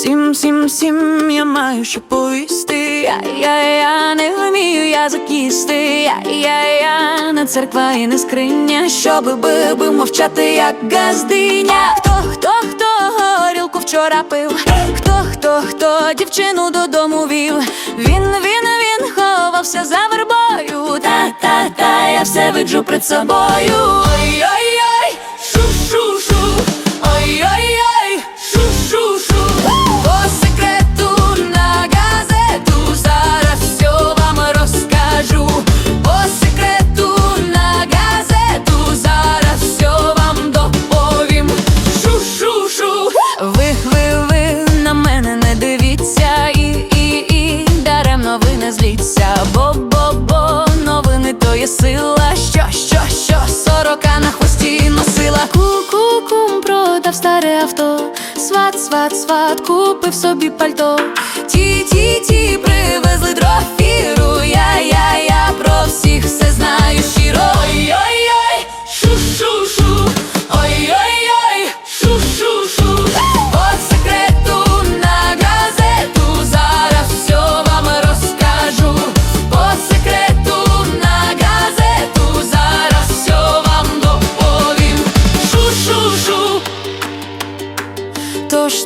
всім, всім, всім я маю що повісти. Я, я, я не вмію язик їсти. Я, я, я не церква і не скриня, щоби би, би мовчати, як газдиня. Хто, хто, хто горілку вчора пив? Хто, хто, хто дівчину додому вів? Він, він, він ховався за вербою. Та, та, та, я все виджу перед собою. Ой-ой-ой, сила. Що, що, що, сорока на хвості носила. Ку-ку-кум продав старе авто. Сват, сват, сват, купив собі пальто. Ті,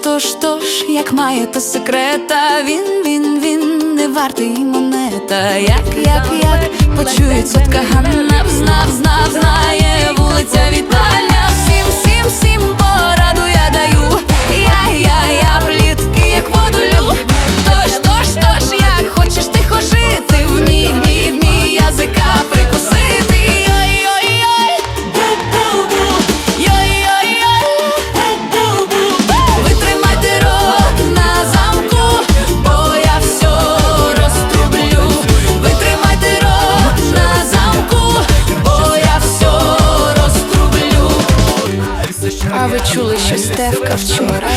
Тож, тож, ж, як має то секрета, він, він, він не вартий монета. Як, як, як почує цотка Ганна, знав, знав, знає вулиця А ви чули, що Стевка вчора?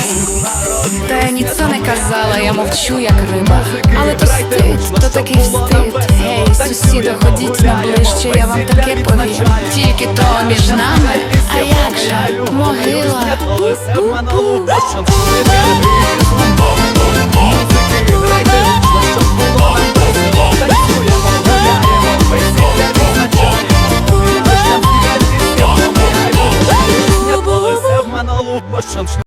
Та я ніцо не казала, я мовчу, як риба. Але то стид, то такий стид. Гей, сусіда, ходіть на ближче, я вам таке повім. Тільки то між нами, а як же могила? some